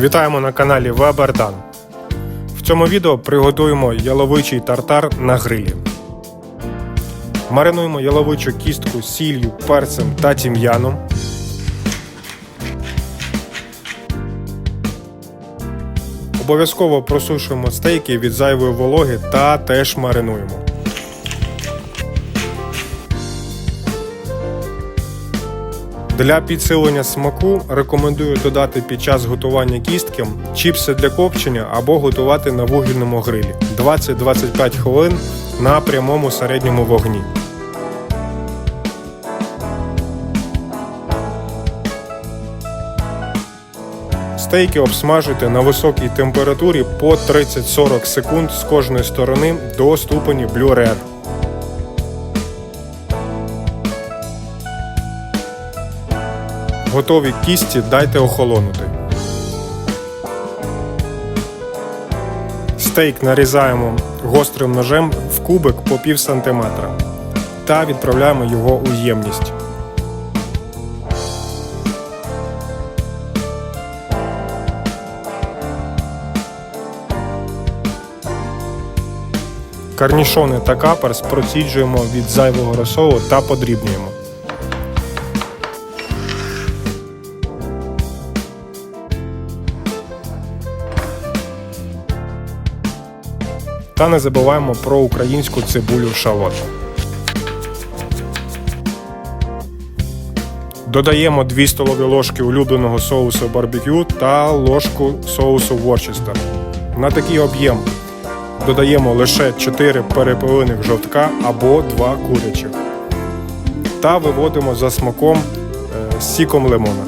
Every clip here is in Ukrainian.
Вітаємо на каналі Вебердан. В цьому відео приготуємо яловичий тартар на грилі. Маринуємо яловичу кістку сіллю, перцем та тім'яном. Обов'язково просушуємо стейки від зайвої вологи та теж маринуємо. Для підсилення смаку рекомендую додати під час готування кістки чіпси для копчення або готувати на вугільному грилі 20-25 хвилин на прямому середньому вогні. Стейки обсмажуйте на високій температурі по 30-40 секунд з кожної сторони до ступені Blue Red. Готові кісті дайте охолонути. Стейк нарізаємо гострим ножем в кубик по пів сантиметра та відправляємо його у ємність. Карнішони та каперс проціджуємо від зайвого розсолу та подрібнюємо. Та не забуваємо про українську цибулю шалот. Додаємо 2 столові ложки улюбленого соусу барбекю та ложку соусу Worcester. На такий об'єм додаємо лише 4 перепелиних жовтка або 2 курячих. Та виводимо за смаком е, з сіком лимона.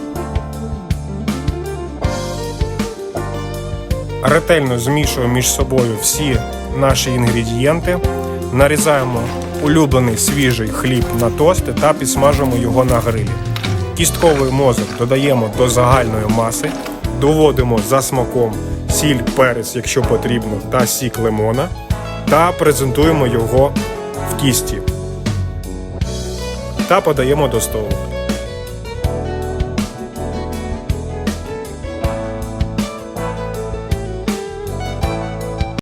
Ретельно змішуємо між собою всі наші інгредієнти, нарізаємо улюблений свіжий хліб на тости та підсмажуємо його на грилі. Кістковий мозок додаємо до загальної маси, доводимо за смаком сіль, перець, якщо потрібно, та сік лимона та презентуємо його в кісті та подаємо до столу.